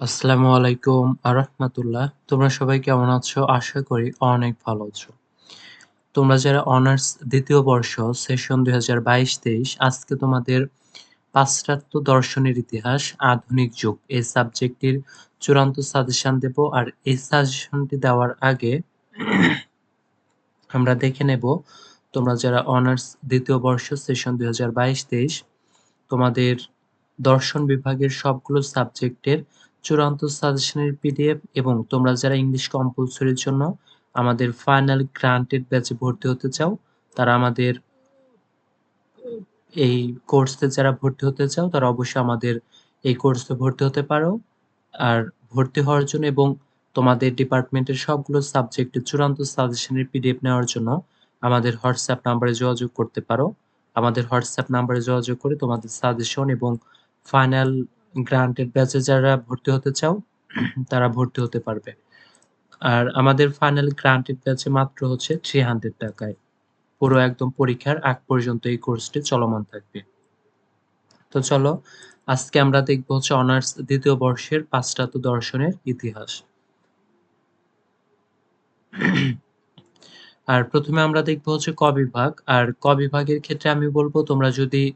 আসসালামু আলাইকুম আরহামাতুল্লাহ। তোমরা সবাই কেমন আছো? আশা করি অনেক ভালো আছো। তোমরা যারা অনার্স দ্বিতীয় বর্ষ, সেশন দুই হাজার বাইশ তেইশ, আজকে তোমাদের পাশ্চাত্য দর্শনের ইতিহাস, আধুনিক যুগ। এই সাবজেক্টটির চূড়ান্ত সাজেশন দেব আর এই সাজেশনটি দেওয়ার আগে আমরা দেখে নেব, তোমরা যারা অনার্স দ্বিতীয় বর্ষ, সেশন দুই হাজার বাইশ তেইশ, তোমাদের দর্শন বিভাগের সবগুলো সাবজেক্টের চূড়ান্ত সাজেশনের পিডিএফ এবং তোমরা যারা ইংলিশ কম্পালসরির জন্য আমাদের ফাইনাল গ্রান্টেড ব্যাচে ভর্তি হতে চাও, তারা আমাদের এই কোর্সে যারা ভর্তি হতে চাও, তারা অবশ্যই আমাদের এই কোর্সে ভর্তি হতে পারো। আর ভর্তি হওয়ার জন্য এবং তোমাদের ডিপার্টমেন্টের সবগুলো সাবজেক্টের চূড়ান্ত সাজেশনের পিডিএফ নেওয়ার জন্য আমাদের হোয়াটসঅ্যাপ নাম্বারে যোগাযোগ করতে পারো। আমাদের হোয়াটসঅ্যাপ নাম্বারে যোগাযোগ করে তোমাদের সাজেশন এবং ফাইনাল গ্রান্টেড ব্যাচে যারা ভর্তি হতে চাও, তারা ভর্তি হতে পারবে। আর আমাদের ফাইনাল গ্রান্টেড ব্যাচে মাত্র হচ্ছে থ্রি হান্ড্রেড টাকায়। পুরো একদম পরীক্ষার আগ পর্যন্ত এই কোর্সটি চলমান থাকবে। তো চলো, আজকে আমরা দেখব হচ্ছে অনার্স দ্বিতীয় বর্ষের পাশ্চাত্য দর্শনের ইতিহাস। আর প্রথমে আমরা দেখব হচ্ছে ক বিভাগ। আর ক বিভাগের ক্ষেত্রে আমি বলব, তোমরা যদি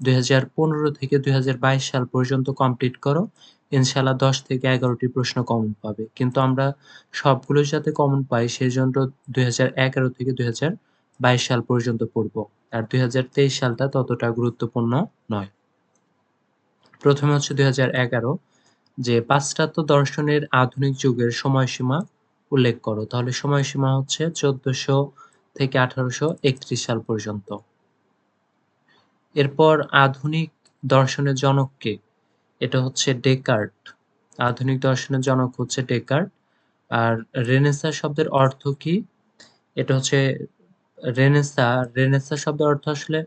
দুই হাজার পনেরো থেকে দুই হাজার বাইশ সাল পর্যন্ত কমপ্লিট করো। ইনশাল্লাহ দশ থেকে এগারোটি প্রশ্ন কমন পাবে। কিন্তু আমরা সবগুলো যাতে কমন পাই সেই জন্য দুই থেকে দুই সাল পর্যন্ত পড়ব। আর দুই হাজার তেইশ সালটা ততটা গুরুত্বপূর্ণ নয়। প্রথমে হচ্ছে দুই হাজার এগারো, যে পাশ্চাত্য দর্শনের আধুনিক যুগের সময়সীমা উল্লেখ করো। তাহলে সময়সীমা হচ্ছে চোদ্দশো থেকে আঠারোশো একত্রিশ সাল পর্যন্ত। এরপর আধুনিক দর্শনের জনক কে? এটা হচ্ছে ডেকার্ট। আধুনিক দর্শনের জনক হচ্ছে ডেকার্ট। আর রেনেসা শব্দের অর্থ কি? এটা হচ্ছে রেনেসা। রেনেসা শব্দের অর্থ আসলে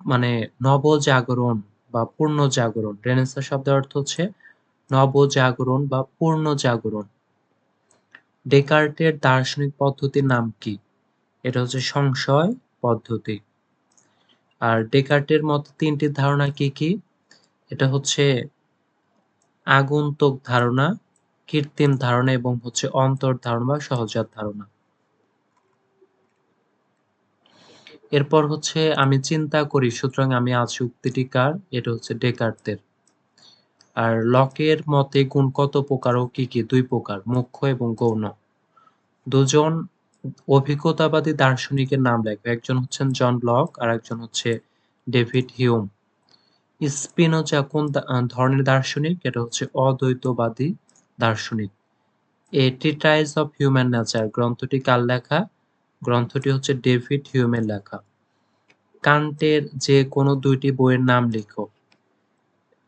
মানে নবজাগরণ বা পূর্ণ জাগরণ রেনেসা শব্দের অর্থ হচ্ছে নবজাগরণ বা পূর্ণ জাগরণ ডেকার্টের দার্শনিক পদ্ধতির নাম কি? এটা হচ্ছে সংশয় পদ্ধতি। আর ডেকার্টের মতো তিনটি ধারণা কি কি? এটা হচ্ছে আগন্তুক ধারণা, কৃত্রিম ধারণা এবং হচ্ছে অন্তর ধারণা বা সহজাত ধারণা। এরপর হচ্ছে আমি চিন্তা করি, সুতরাং আমি আছি উক্তিটি কার? এটা হচ্ছে ডেকার্টের। আর লকের মতে গুণ কত প্রকার ও কি কি? দুই প্রকার, মুখ্য এবং গৌণ। দুজন অভিজ্ঞতাবাদী দার্শনিকের নাম লেখো। একজন হচ্ছেন জন লক আর একজন হচ্ছে ডেভিড হিউম। স্পিনোজা কোন ধরনের দার্শনিক? এটা হচ্ছে অদ্বৈতবাদী দার্শনিক। A treatise of human nature গ্রন্থটি কার লেখা? গ্রন্থটি হচ্ছে ডেভিড হিউমের লেখা। কান্টের যে কোনো দুইটি বইয়ের নাম লিখো।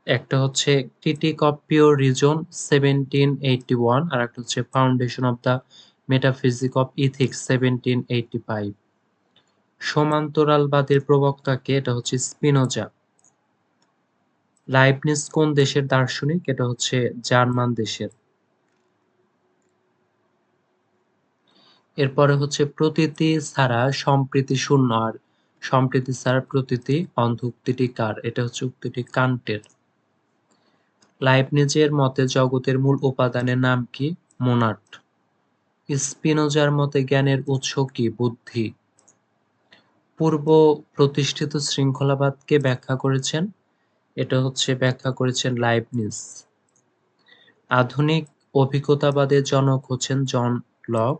একটা হচ্ছে critique of pure reason seventeen eighty one আর একটা হচ্ছে foundation of the metaphysic of ethics seventeen eighty five সমান্তরালবাদের প্রবক্তাকে এটা হচ্ছে স্পিনোজা। লাইবনিস কোন দেশের দার্শনিক? এটা হচ্ছে জার্মান দেশের। এরপরে হচ্ছে প্রতীতি ছাড়া সম্প্রীতি শূন্য আর সম্প্রীতি ছাড়া প্রতীতি অন্ধ উক্তিটি কার? এটা হচ্ছে উক্তিটি কান্টের। লাইবনিজের মতে জগতের মূল উপাদানের নাম কি? মোনাট স্পিনোজার মতে জ্ঞানের উৎস কি, বুদ্ধি? পূর্ব প্রতিষ্ঠিত শৃঙ্খলাবাদকে ব্যাখ্যা করেছেন। এটা হচ্ছে ব্যাখ্যা করেছেন লাইবনিস আধুনিক অভিজ্ঞতাবাদের জনক হচ্ছেন জন লক।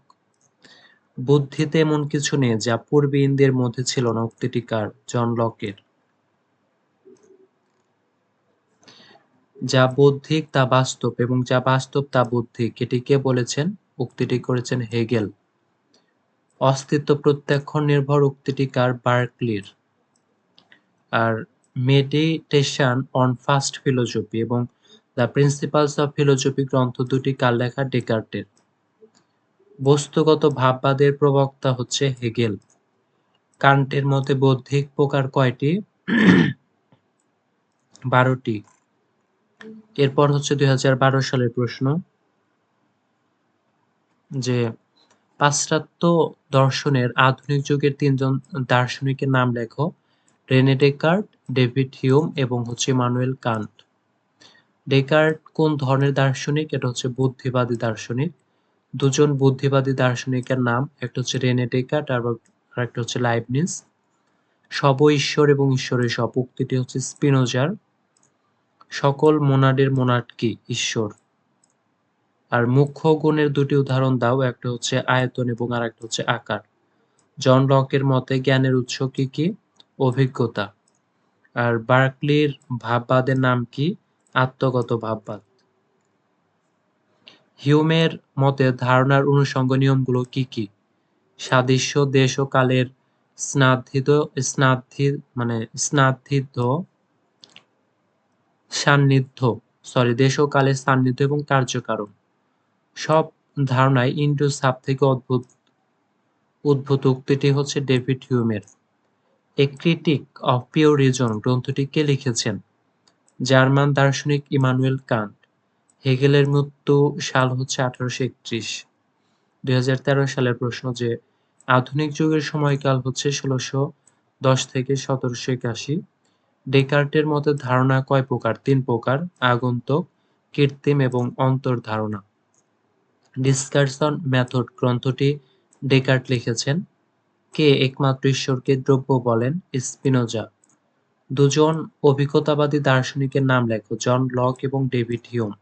বুদ্ধিতে এমন কিছু নেই যা পূর্বে ইন্দ্রের মধ্যে ছিল না, উক্তিটি কার? জন লকের। যা বৌদ্ধিক তা বাস্তব এবং যা বাস্তব তা বুদ্ধিক। এটি কে বলেছেন উক্তিটি করেছেন হেগেল। অস্তিত্ব প্রত্যাখ্যান নির্ভর উক্তিটি কার? বার্কলির। আর মেডিটেশন অন ফার্স্ট ফিলোজফি এবং দ্য প্রিন্সিপালস অফ ফিলোজফি গ্রন্থ দুটি কার লেখা? ডেকার্টের। বস্তুগত ভাববাদের প্রবক্তা হচ্ছে হেগেল। কান্টের মতে বৌদ্ধিক প্রকার কয়টি? বারোটি। এরপর হচ্ছে দুই হাজার বারো সালের প্রশ্ন। যে পাশ্চাত্য দর্শনের আধুনিক যুগের তিনজন দার্শনিকের নাম লেখো, রেনে ডেকার্ট, ডেভিড হিউম এবং হচ্ছে মানুয়েল কান্ট। ডেকার্ট কোন ধরনের দার্শনিক? এটা হচ্ছে বুদ্ধিবাদী দার্শনিক। দুজন বুদ্ধিবাদী দার্শনিকের নাম, একটা হচ্ছে রেনে ডেকার্ট আর একটা হচ্ছে লাইবনিস সব ঈশ্বর এবং ঈশ্বরের সব, উক্তিটি হচ্ছে স্পিনোজার। সকল মোনাডের মোনাড কি? ঈশ্বর। আর মুখ্য গুণের দুটি উদাহরণ দাও, একটা হচ্ছে আয়তন এবং আর একটা হচ্ছে আকার। জন লকের মতে জ্ঞানের উৎস কি কি? অভিজ্ঞতা। আর বার্কলির ভাববাদের নাম কি? আত্মগত ভাববাদ। হিউমের মতে ধারণার অনুষঙ্গ নিয়মগুলো কি কি? সাদৃশ্য দেশ ও কালের স্নাদ্ধিত স্নাদ্ধি মানে স্নাদ্ধিত সান্নিধ্য সরি দেশ ও কালের সান্নিধ্য এবং কার্যকারণ। সব ধারণায় ইন্ডো সাপ থেকে অদ্ভুত। উদ্ভূত উক্তিটি হচ্ছে David হিউমের। A critique of pure reason গ্রন্থটি কে লিখেছেন? জার্মান দার্শনিক ইমানুয়েল কান্ট। হেগেলের মৃত্যু সাল হচ্ছে আঠারোশো একত্রিশ। দুই সালের প্রশ্ন যে, আধুনিক যুগের সময়কাল হচ্ছে ষোলোশো দশ থেকে সতেরোশো একাশি। ডেকার্টের মতে ধারণা কয় প্রকার? তিন প্রকার, আগন্তক, কৃত্রিম এবং অন্তর্ধারণা। ডিসকারসন মেথড গ্রন্থটি ডেকার্ট লিখেছেন। কে একমাত্র ঈশ্বরকে দ্রব্য বলেন? স্পিনোজা। দুজন অভিজ্ঞতাবাদী দার্শনিকের নাম লেখো, জন লক এবং ডেভিড হিউম।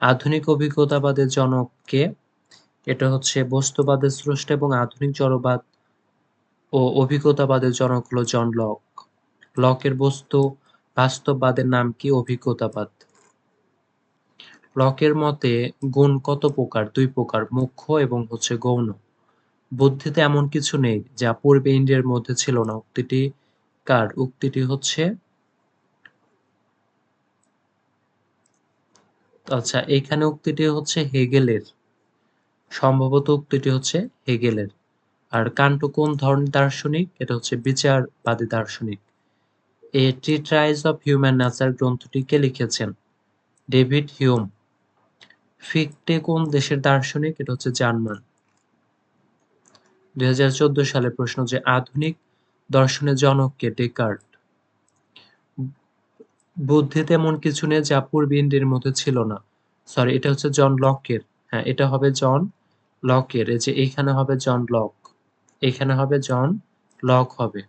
আধুনিক অভিজ্ঞতাবাদের জনককে এটা হচ্ছে বস্তুবাদের স্রষ্ট এবং আধুনিক জড়বাদ ও অভিজ্ঞতাবাদের জনক হলো জন লক। লকের বস্তু বাস্তববাদের নাম কি? অভিজ্ঞতাবাদ। লকের মতে, গুণ কত প্রকার? দুই প্রকার, মুখ্য এবং হচ্ছে গৌণ। বুদ্ধিতে এমন কিছু নেই যা পূর্বে ইন্ডিয়ার মধ্যে ছিল না। উক্তিটি কার? উক্তিটি হচ্ছে আচ্ছা এখানে উক্তিটি হচ্ছে হেগেলের। সম্ভবত উক্তিটি হচ্ছে হেগেলের। আর কান্ট কোন ধরনের দার্শনিক? এটা হচ্ছে বিচারবাদী দার্শনিক। A treatise of human nature গ্রন্থটিকে লিখেছেন? David Hume. ফিকটে কোন দেশের দার্শনিক? এটা হচ্ছে জার্মান। দুই হাজার চোদ্দ সালে প্রশ্ন যে আধুনিক দর্শনের জনককে ডেকার্ট। বুদ্ধিতে এমন কিছু নেই যা পূর্ব ইন্ডিয়ার মধ্যে ছিল না। সরি এটা হচ্ছে জন লকের। হ্যাঁ এটা হবে জন লকের। এই যে এইখানে হবে জন লক। এখানে হবে জন লক হবে।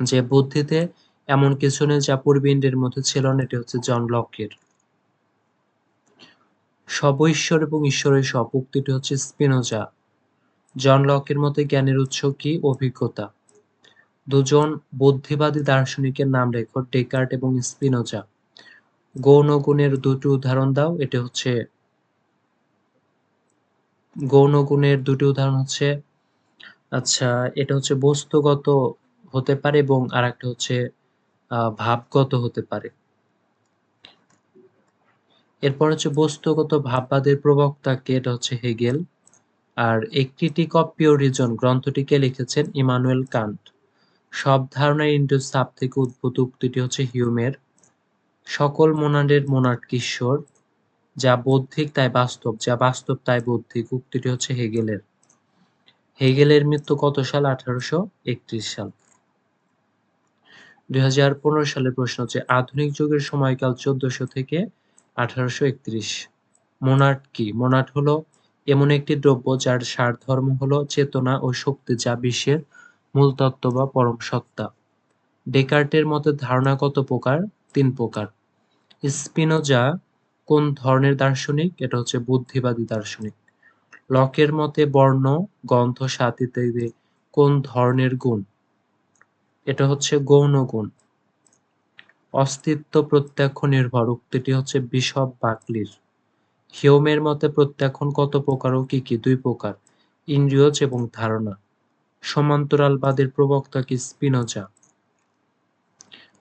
যে বুদ্ধিতে এমন কিছু নেই যা পূর্ব ইন্ডিয়ার মধ্যে ছিল না, এটা হচ্ছে জন লকের। সব ঈশ্বর এবং ঈশ্বরের সব উক্তিটি হচ্ছে স্পিনোজা। জন লকের মতে জ্ঞানের উৎস কি? অভিজ্ঞতা। দুজন বুদ্ধিবাদী দার্শনিকের নাম লেখো ডেকার্ট এবং স্পিনোজা। গৌণ গুণের দুটি উদাহরণ দাও, এটা হচ্ছে গৌণ গুণের দুটি উদাহরণ হচ্ছে আচ্ছা এটা হচ্ছে বস্তুগত হতে পারে এবং আর একটা হচ্ছে ভাবগত হতে পারে। এরপর হচ্ছে বস্তুগত ভাববাদের প্রবক্তা কে? এটা হচ্ছে Hegel. R a critique of pure reason গ্রন্থটিকে লিখেছেন ইমানুয়েল কান্ট। সব ধারণার ইন্ডো সাপ থেকে উদ্ভূত উক্তিটি হচ্ছে হিউমের। সকল মোনাডের মোনাড কিশোর, যা বৌদ্ধিক তাই বাস্তব, যা বাস্তব তাই বৌদ্ধিক, উক্তিটি হচ্ছে হেগেলের। হেগেলের মৃত্যু কত সাল? আঠারোশো একত্রিশ সাল। দুই হাজার পনেরো সালের প্রশ্ন হচ্ছে, আধুনিক যুগের সময়কাল চোদ্দশো থেকে আঠারোশো একত্রিশ। মোনাট কি? মোনাট হলো এমন একটি দ্রব্য যার সার ধর্ম হলো চেতনা ও শক্তি যা বিশ্বের মূল তত্ত্ব বা পরম সত্তা। ডেকার্টের মতে ধারণা কত প্রকার? তিন প্রকার। স্পিনোজা কোন ধরনের দার্শনিক? এটা হচ্ছে বুদ্ধিবাদী দার্শনিক। লকের মতে বর্ণ, গন্ধ, স্বাদ কোন ধরনের গুণ? এটা হচ্ছে গৌণ গুণ। অস্তিত্ব প্রত্যক্ষ নির্ভর। উক্তিটি হচ্ছে বিশপ বাকলির। হিউমের মতে প্রত্যাখ্যান কত প্রকার ও কি কি? দুই প্রকার, ইন্দ্রিয়জ এবং ধারণা। সমান্তরালবাদের প্রবক্তা কি স্পিনোজা?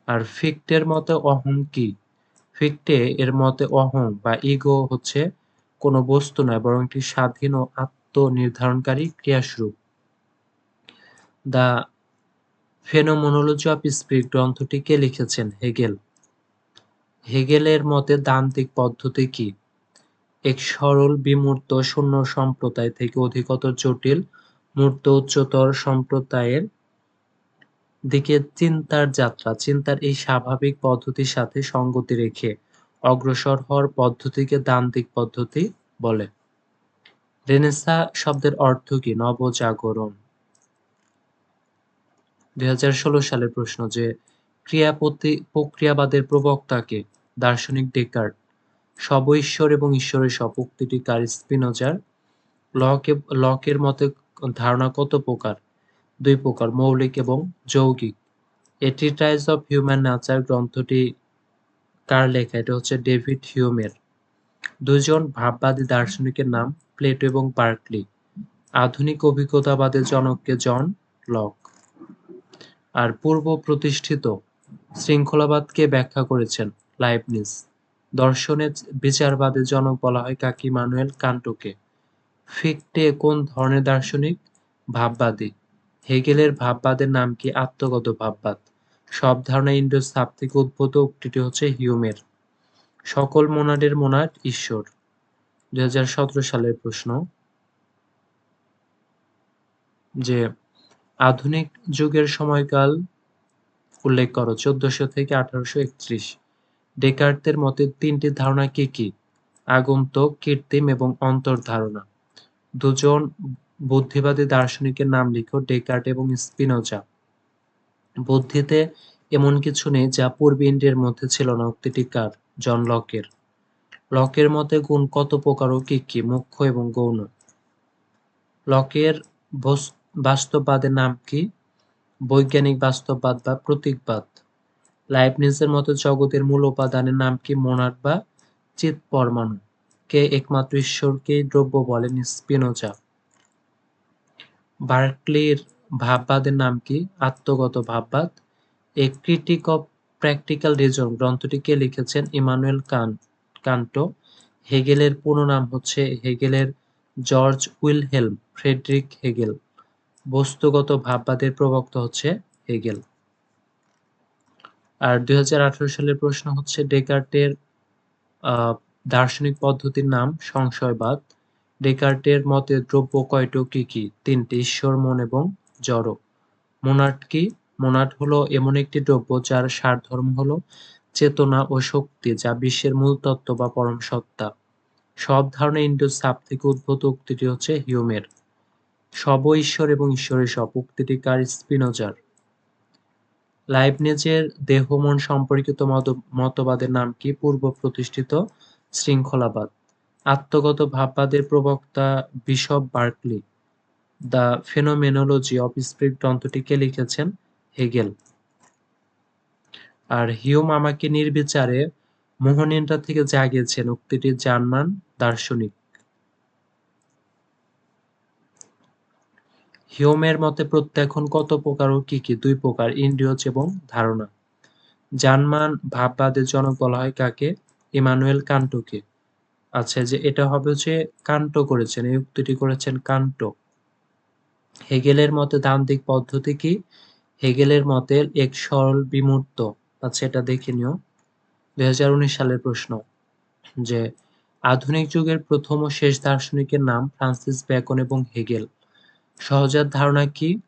আর ফিক্টের মতে অহং কি? ফিক্টে এর মতে অহং বা ইগো হচ্ছে কোনো বস্তু নয়, বরং একটি স্বাধীন ও আত্মনির্ধারণকারী ক্রিয়াস্বরূপ। দা ফেনোমোনোলজি অফ স্পিরিট গ্রন্থটি কে লিখেছেন হেগেল। হেগেলের মতে দান্তিক পদ্ধতি কি? এক সরল বিমূর্ত শূন্য সম্প্রদায় থেকে অধিকতর জটিল মূর্ত উচ্চতর সম্প্রদায়ের দিকে চিন্তার যাত্রা। চিন্তার এই স্বাভাবিক পদ্ধতির সাথে সঙ্গতি রেখে অগ্রসর হওয়ার পদ্ধতিকে দান দিক পদ্ধতি বলে। রেনেসা শব্দের অর্থ কি? নবজাগরণ। দুই হাজার ষোলো সালের প্রশ্ন যে ক্রিয়াপতি প্রক্রিয়াবাদের প্রবক্তাকে দার্শনিক ডেকার্ট, সব ঈশ্বর এবং ঈশ্বরের সব উক্তিটি কার স্পিনোজার, লকে লকের মতে ধারণা কত প্রকার? দুই প্রকার, মৌলিক এবং যৌগিক। A treatise of human nature গ্রন্থটি কার লেখা, এটা হচ্ছে ডেভিড হিউমের। দুজন ভাববাদী দার্শনিকের নাম প্লেটো এবং বার্কলি। আধুনিক অভিজ্ঞতাবাদের জনককে জন লক। আর পূর্ব প্রতিষ্ঠিত শৃঙ্খলাবাদকে ব্যাখ্যা করেছেন লাইবনিস দর্শনের বিচারবাদের জনক বলা হয় কাকি মানুয়েল কান্টোকে। ফিকটে কোন ধরনের দার্শনিক? ভাববাদী। হেগেলের ভাববাদের নাম কি আত্মগত ভাববাদ? সব ধারণা ইন্ডো সাপ থেকে উদ্ভূত উক্তিটি হচ্ছে হিউমের। সকল মোনাডের মোনাড ঈশ্বর। দুই হাজার সতেরো সালের প্রশ্ন। যে আধুনিক যুগের সময়কাল, উল্লেখ করো, চোদ্দশো থেকে আঠারোশো একত্রিশ। ডেকার্তের মতে তিনটি ধারণা কি কি? আগন্তক, কৃত্রিম এবং অন্তর্ধারণা। দুজন বুদ্ধিবাদী দার্শনিকের নাম লিখো, ডেকার্ট এবং স্পিনোজা। বুদ্ধিতে এমন কিছু নেই যা পূর্ব ইন্ডিয়ার মধ্যে ছিল না, উক্তিটি কার? জন লকের। লকের মতে গুণ কত প্রকার ও কি কি? মুখ্য এবং গৌণ। লকের বাস্তববাদের নাম কি? বৈজ্ঞানিক বাস্তববাদ বা প্রতীকবাদ। লাইবনিজের মতো জগতের মূল উপাদানের নাম কি মোনাট বা চিত পরমাণু? কে একমাত্র ঈশ্বরকে দ্রব্য বলেন স্পিনোজা। বার্কলির ভাববাদের নাম কি? আত্মগত ভাববাদ। A critique of practical reason গ্রন্থটি কে লিখেছেন? ইমানুয়েল কান কান্টো। হেগেলের পুরো নাম হচ্ছে হেগেলের জর্জ উইলহেলম ফ্রেডরিক হেগেল। বস্তুগত ভাববাদের প্রবক্তা হচ্ছে হেগেল। আর দুই হাজার আঠারো সালের প্রশ্ন হচ্ছে ডেকার্টের দার্শনিক পদ্ধতির নাম সংশয়বাদ। ডেকার্টের মতে দ্রব্য কয়টো, কি কি? তিনটি, ঈশ্বর, মন এবং জড়। মোনাট কি? মোনাট হলো এমন একটি দ্রব্য যার সার ধর্ম হলো চেতনা ও শক্তি যা বিশ্বের মূল তত্ত্ব বা পরম সত্তা। সব ধারণা ইন্ডো সাপ থেকে উদ্ভূত উক্তিটি হচ্ছে হিউমের। সব ঈশ্বর এবং ঈশ্বরের সব উক্তিটি কার স্পিনোজার। লাইবনেজের দেহ মন সম্পর্কিত মতবাদের নাম কি? পূর্ব প্রতিষ্ঠিত শৃঙ্খলাবাদ। আত্মগত ভাববাদের প্রবক্তা bishop Berkeley. The phenomenology of spirit গ্রন্থটিকে লিখেছেন হেগেল। আর হিউম আমাকে নির্বিচারে মোহনিন্দ্রা থেকে জাগিয়েছেন। উক্তিটি জার্মান দার্শনিক। হিউমের মতে প্রত্যাখ্যান কত প্রকার ও কি কি? দুই প্রকার, ইন্দ্রিয়জ এবং ধারণা। জার্মান ভাববাদের জনক বলা হয় কাকে? ইমানুয়েল কান্টোকে। আচ্ছা যে এটা হবে হচ্ছে কান্টো করেছেন, এই উক্তিটি করেছেন কান্টো। হেগেলের মতে দান্তিক পদ্ধতি কি? হেগেলের মতে এক সরল বিমূর্ত। আচ্ছা এটা দেখে নিও। দুই হাজার উনিশ সালের প্রশ্ন, যে আধুনিক যুগের প্রথম ও শেষ দার্শনিকের নাম ফ্রান্সিস ব্যাকন এবং হেগেল। সহজাত ধারণা কি?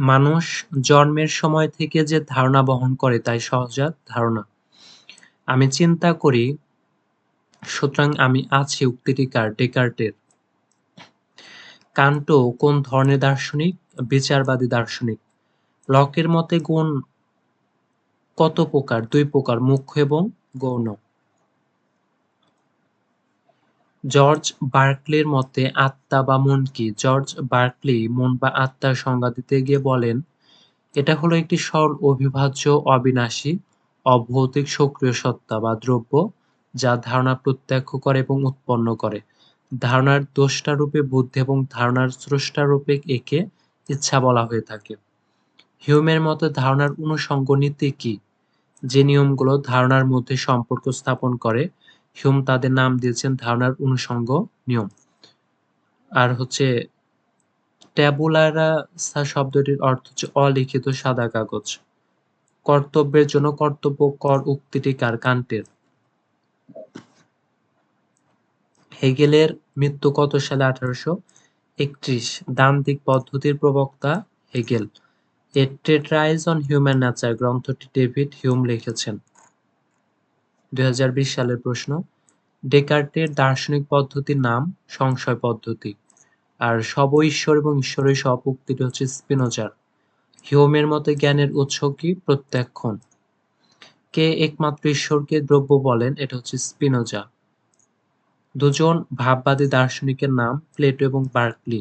মানুষ জন্মের সময় থেকে যে ধারণা বহন করে তাই সহজাত ধারণা। আমি চিন্তা করি, সুতরাং আমি আছি উক্তিটি কার? ডেকার্টের। কান্টো কোন ধরনের দার্শনিক? বিচারবাদী দার্শনিক। লকের মতে গুণ কত প্রকার? দুই প্রকার, মুখ্য এবং গৌণ। জর্জ বার্কলির মতে, আত্মা বা মন কি? জর্জ বার্কলি মন বা আত্মার সংজ্ঞা দিতে গিয়ে বলেন, এটা হলো একটি সরল, অবিভাজ্য, অবিনাশী, অভৌতিক, সক্রিয় সত্তা বা দ্রব্য যা ধারণা প্রত্যক্ষ করে এবং উৎপন্ন করে। ধারণার দোষটা রূপে বুদ্ধি এবং ধারণার স্রষ্টা রূপে একে ইচ্ছা বলা হয়ে থাকে। হিউমের মতে, ধারণার অনুষঙ্গ নীতি কি? যে নিয়মগুলো ধারণার মধ্যে সম্পর্ক স্থাপন করে হিউম তাদের নাম দিয়েছেন ধারণার অনুষঙ্গ নিয়ম। আর হচ্ছে ট্যাবুলারা শব্দটির অর্থ হচ্ছে অলিখিত সাদা কাগজ। কর্তব্যের জন্য কর্তব্য, কর, উক্তিটি কার কান্টের হেগেলের মৃত্যু কত সালে আঠারোশো একত্রিশ? দ্বান্দ্বিক পদ্ধতির প্রবক্তা Hegel. An on human nature গ্রন্থটি ডেভিড হিউম লিখেছেন। দুই সালের প্রশ্ন, ডেকার্টের দার্শনিক পদ্ধতির নাম সংশয় পদ্ধতি, আর সব ঈশ্বর এবং ঈশ্বরের সব উক্তিটি হচ্ছে স্পিনোজার। হিউমের মতে জ্ঞানের উৎস কি? প্রত্যাখ্যান কে একমাত্র ঈশ্বরকে দ্রব্য বলেন? এটা হচ্ছে স্পিনোজা দুজন ভাববাদী দার্শনিকের নাম প্লেটো এবং বার্কলি।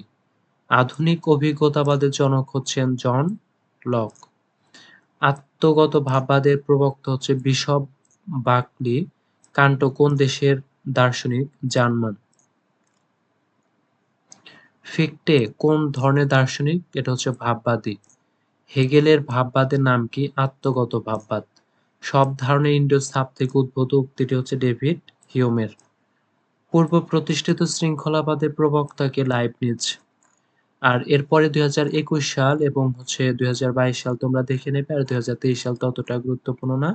আধুনিক অভিজ্ঞতাবাদের জনক হচ্ছেন জন লক। আত্মগত ভাববাদের প্রবক্তা হচ্ছে বিশপ বার্কলি কান্টো কোন দেশের দার্শনিক? জার্মান। ফিকটে, কোন ধরনের দার্শনিক? এটা হচ্ছে ভাববাদী। হেগেলের ভাববাদের নাম কি? আত্মগত ভাববাদ। সব ধরনের ইন্ডীয় ছাপ থেকে উদ্ভূত উক্তিটি হচ্ছে ডেভিড হিউমের। পূর্ব প্রতিষ্ঠিত শৃঙ্খলাবাদের প্রবক্তাকে লাইবনিজ? আর এরপরে দুই হাজার একুশ সাল এবং হচ্ছে দুই হাজার বাইশ সাল তোমরা দেখে নেবে, আর দুই হাজার তেইশ সাল ততটা গুরুত্বপূর্ণ না।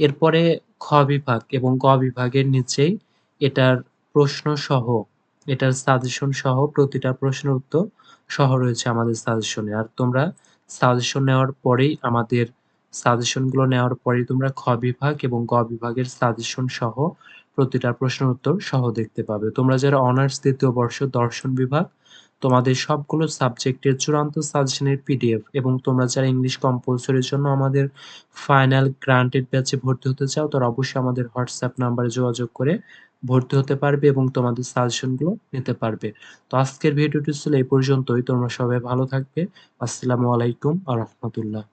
এরপরে খ বিভাগ এবং গ বিভাগের নিচেই এটার প্রশ্ন সহ, এটার সাজেশন সহ প্রতিটা প্রশ্নের উত্তর সহ রয়েছে আমাদের সাজেশনে আর তোমরা সাজেশন নেওয়ার পরেই আমাদের সাজেশনগুলো নেওয়ার পরেই তোমরা খ বিভাগ এবং গ বিভাগের সাজেশন সহ প্রতিটা প্রশ্নের উত্তর সহ দেখতে পাবে। তোমরা যারা অনার্স দ্বিতীয় বর্ষ দর্শন বিভাগ তোমাদের সবগুলো সাবজেক্টের চূড়ান্ত সাজেশনের পিডিএফ এবং তোমরা যারা ইংলিশ কম্পালসরির জন্য আমাদের ফাইনাল গ্রান্টেড ব্যাচে ভর্তি হতে চাও, তারা অবশ্যই আমাদের হোয়াটসঅ্যাপ নাম্বারে যোগাযোগ করে ভর্তি হতে পারবে এবং তোমাদের সাজেশনগুলো নিতে পারবে। তো আজকের ভিডিওটি ছিল এই পর্যন্তই। তোমরা সবাই ভালো থাকবে। আসসালামু আলাইকুম আ রহমতুল্লাহ।